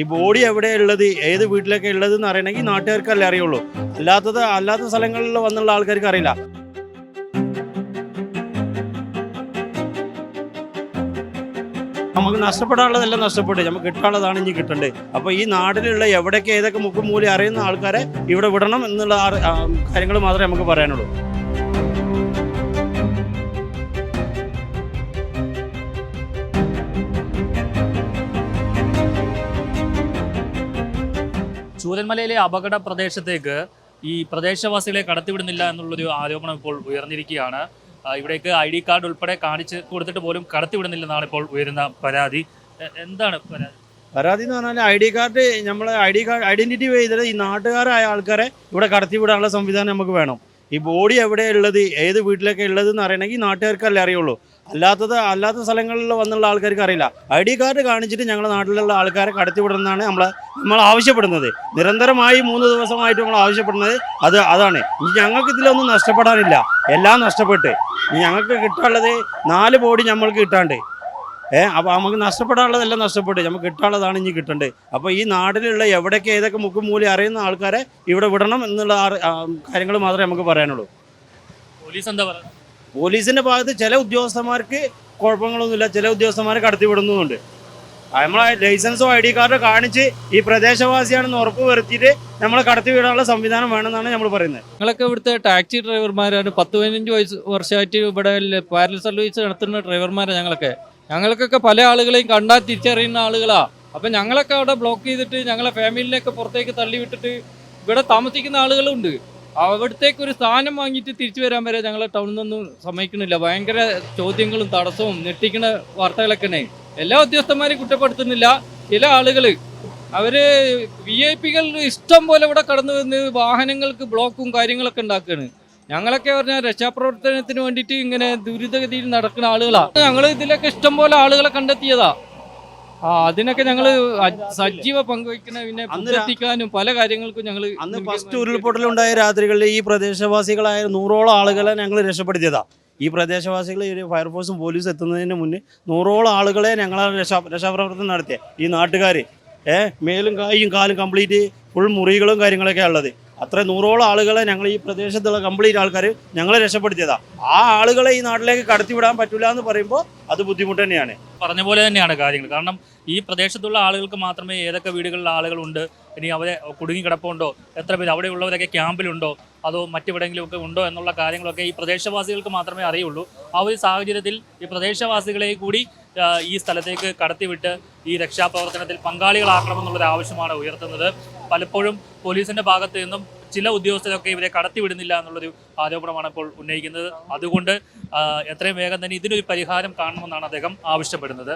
ഈ ബോഡി എവിടെയുള്ളത് ഏത് വീട്ടിലൊക്കെ ഉള്ളത് എന്ന് അറിയണമെങ്കിൽ നാട്ടുകാർക്കല്ലേ അറിയുള്ളൂ. അല്ലാത്തത് അല്ലാത്ത സ്ഥലങ്ങളിൽ വന്നുള്ള ആൾക്കാർക്ക് അറിയില്ല. നമുക്ക് നഷ്ടപ്പെടാനുള്ളതെല്ലാം നഷ്ടപ്പെട്ടു. നമുക്ക് കിട്ടാനുള്ളതാണ് ഇനി കിട്ടേണ്ടത് അപ്പോൾ ഈ നാട്ടിലുള്ള എവിടെയൊക്കെ ഏതൊക്കെ മുക്കും മൂലം അറിയുന്ന ആൾക്കാരെ ഇവിടെ വിടണം എന്നുള്ള കാര്യങ്ങൾ മാത്രമേ നമുക്ക് പറയാനുള്ളൂ. ചൂരന്മലയിലെ അപകട പ്രദേശത്തേക്ക് ഈ പ്രദേശവാസികളെ കടത്തിവിടുന്നില്ല എന്നുള്ളൊരു ആരോപണം ഇപ്പോൾ ഉയർന്നിരിക്കുകയാണ്. ഇവിടേക്ക് ഐ ഡി കാർഡ് ഉൾപ്പെടെ കാണിച്ച് കൊടുത്തിട്ട് പോലും കടത്തിവിടുന്നില്ലെന്നാണ് ഇപ്പോൾ ഉയരുന്ന പരാതി. എന്താണ് പരാതി? പരാതി എന്ന് പറഞ്ഞാൽ ഐ ഡി കാർഡ് നമ്മൾ ഐ ഡി കാർഡ് ഐഡന്റിറ്റി ചെയ്തിട്ട് ഈ നാട്ടുകാരായ ആൾക്കാരെ ഇവിടെ കടത്തിവിടാനുള്ള സംവിധാനം നമുക്ക് വേണം. ഈ ബോഡി എവിടെയുള്ളത് ഏത് വീട്ടിലൊക്കെ ഉള്ളത് എന്ന് അറിയണമെങ്കിൽ നാട്ടുകാർക്കല്ലേ അറിയുള്ളൂ. അല്ലാത്തത് അല്ലാത്ത സ്ഥലങ്ങളിൽ വന്നുള്ള ആൾക്കാർക്ക് അറിയില്ല. ഐ ഡി കാർഡ് കാണിച്ചിട്ട് ഞങ്ങളുടെ നാട്ടിലുള്ള ആൾക്കാരെ കടത്തിവിടുന്നതാണ് നമ്മൾ നമ്മൾ ആവശ്യപ്പെടുന്നത് നിരന്തരമായി മൂന്ന് ദിവസമായിട്ട് നമ്മൾ ആവശ്യപ്പെടുന്നത് അത് അതാണ്. ഇനി ഞങ്ങൾക്ക് ഇതിലൊന്നും നഷ്ടപ്പെടാനില്ല. എല്ലാം നഷ്ടപ്പെട്ട്. ഇനി ഞങ്ങൾക്ക് കിട്ടാനുള്ളത് നാല് ബോഡി നമ്മൾക്ക് കിട്ടാണ്ട്. ഏ അപ്പോൾ നമുക്ക് നഷ്ടപ്പെടാനുള്ളതെല്ലാം നഷ്ടപ്പെട്ട്. നമുക്ക് കിട്ടാനുള്ളതാണ് ഇനി കിട്ടേണ്ടത് അപ്പോൾ ഈ നാട്ടിലുള്ള എവിടെയൊക്കെ ഏതൊക്കെ മുക്കും മൂലം അറിയുന്ന ആൾക്കാരെ ഇവിടെ വിടണം എന്നുള്ള കാര്യങ്ങൾ മാത്രമേ നമുക്ക് പറയാനുള്ളൂ. പോലീസ് എന്താ പറയുക പോലീസിന്റെ ഭാഗത്ത് ചില ഉദ്യോഗസ്ഥന്മാർക്ക് കുഴപ്പങ്ങളൊന്നുമില്ല. ചില ഉദ്യോഗസ്ഥന്മാരെ കടത്തി വിടുന്നുമുണ്ട് നമ്മളെ ലൈസൻസോ ഐ ഡി കാർഡോ കാണിച്ച് ഈ പ്രദേശവാസിയാണെന്ന് ഉറപ്പ് വരുത്തിയിട്ട് നമ്മളെ കടത്തി വിടാനുള്ള സംവിധാനം വേണമെന്നാണ് നമ്മൾ പറയുന്നത്. നിങ്ങളൊക്കെ ഇവിടുത്തെ ടാക്സി ഡ്രൈവർമാരാണ്. പത്ത് പതിനഞ്ച് വയസ്സ് വർഷമായിട്ട് ഇവിടെ പാരൽ സർവീസ് നടത്തുന്ന ഡ്രൈവർമാരാണ് ഞങ്ങളൊക്കെ. ഞങ്ങൾക്കൊക്കെ പല ആളുകളെയും കണ്ടാൽ തിരിച്ചറിയുന്ന ആളുകളാ. അപ്പം ഞങ്ങളൊക്കെ അവിടെ ബ്ലോക്ക് ചെയ്തിട്ട് ഞങ്ങളെ ഫാമിലിനെയൊക്കെ പുറത്തേക്ക് തള്ളി വിട്ടിട്ട് ഇവിടെ താമസിക്കുന്ന ആളുകളുണ്ട്. അവിടത്തേക്ക് ഒരു സ്ഥാനം വാങ്ങിയിട്ട് തിരിച്ചു വരാൻ വരെ ഞങ്ങളെ ടൗണിൽ നിന്നൊന്നും സമ്മതിക്കണില്ല. ഭയങ്കര ചോദ്യങ്ങളും തടസ്സവും ഞെട്ടിക്കുന്ന വാർത്തകളൊക്കെ എല്ലാ ഉദ്യോഗസ്ഥന്മാരെയും കുറ്റപ്പെടുത്തുന്നില്ല. ചില ആളുകൾ അവർ വി ഐ പികൾ ഇഷ്ടം പോലെ ഇവിടെ കടന്നു വന്ന് വാഹനങ്ങൾക്ക് ബ്ലോക്കും കാര്യങ്ങളൊക്കെ ഉണ്ടാക്കുകയാണ് ഞങ്ങളൊക്കെ പറഞ്ഞാൽ രക്ഷാപ്രവർത്തനത്തിന് വേണ്ടിയിട്ട് ഇങ്ങനെ ദുരിതഗതിയിൽ നടക്കുന്ന ആളുകളാണ് ഞങ്ങൾ ഇതിലൊക്കെ ഇഷ്ടം പോലെ ആളുകളെ കണ്ടെത്തിയതാ. ആ അതിനൊക്കെ ഞങ്ങൾ സജീവ പങ്കുവയ്ക്കുന്ന പിന്നെ അന്ന് എത്തിക്കാനും പല കാര്യങ്ങൾക്കും ഞങ്ങൾ അന്ന് ഫസ്റ്റ് ഉരുൾപൊട്ടലുണ്ടായ രാത്രികളിൽ ഈ പ്രദേശവാസികളായ നൂറോളം ആളുകളെ ഞങ്ങൾ രക്ഷപ്പെടുത്തിയതാ. ഈ പ്രദേശവാസികൾ ഈ ഫയർഫോഴ്സും പോലീസും എത്തുന്നതിന് മുന്നേ നൂറോളം ആളുകളെ ഞങ്ങൾ രക്ഷാ രക്ഷാപ്രവർത്തനം നടത്തിയ. ഈ നാട്ടുകാർ ഏഹ് മേലും കായും കാലും കംപ്ലീറ്റ് ഫുൾ മുറികളും കാര്യങ്ങളൊക്കെ ഉള്ളത്. അത്ര നൂറോളം ആളുകളെ ഞങ്ങൾ ഈ പ്രദേശത്തുള്ള കംപ്ലീറ്റ് ആൾക്കാർ ഞങ്ങളെ രക്ഷപ്പെടുത്തിയതാ. ആ ആളുകളെ ഈ നാട്ടിലേക്ക് കടത്തിവിടാൻ പറ്റില്ല എന്ന് പറയുമ്പോൾ അത് ബുദ്ധിമുട്ട് തന്നെയാണ്. പറഞ്ഞ പോലെ തന്നെയാണ് കാര്യങ്ങൾ. കാരണം ഈ പ്രദേശത്തുള്ള ആളുകൾക്ക് മാത്രമേ ഏതൊക്കെ വീടുകളിൽ ആളുകളുണ്ട്? ഇനി അവരെ കുടുങ്ങി കിടപ്പുണ്ടോ എത്ര പേര് അവിടെയുള്ളവരൊക്കെ ക്യാമ്പിലുണ്ടോ? അതോ മറ്റെവിടെയെങ്കിലും ഒക്കെ ഉണ്ടോ എന്നുള്ള കാര്യങ്ങളൊക്കെ ഈ പ്രദേശവാസികൾക്ക് മാത്രമേ അറിയുള്ളൂ. ആ ഒരു സാഹചര്യത്തിൽ ഈ പ്രദേശവാസികളെ കൂടി ഈ സ്ഥലത്തേക്ക് കടത്തിവിട്ട് ഈ രക്ഷാപ്രവർത്തനത്തിൽ പങ്കാളികളാക്കണമെന്നുള്ളൊരു ആവശ്യമാണ് ഉയർത്തുന്നത്. പലപ്പോഴും പോലീസിന്റെ ഭാഗത്തു നിന്നും ചില ഉദ്യോഗസ്ഥരൊക്കെ ഇവരെ കടത്തിവിടുന്നില്ല എന്നുള്ളൊരു ആരോപണമാണ് ഇപ്പോൾ ഉന്നയിക്കുന്നത്. അതുകൊണ്ട് എത്രയും വേഗം തന്നെ ഇതിനൊരു പരിഹാരം കാണണമെന്നാണ് അദ്ദേഹം ആവശ്യപ്പെടുന്നത്.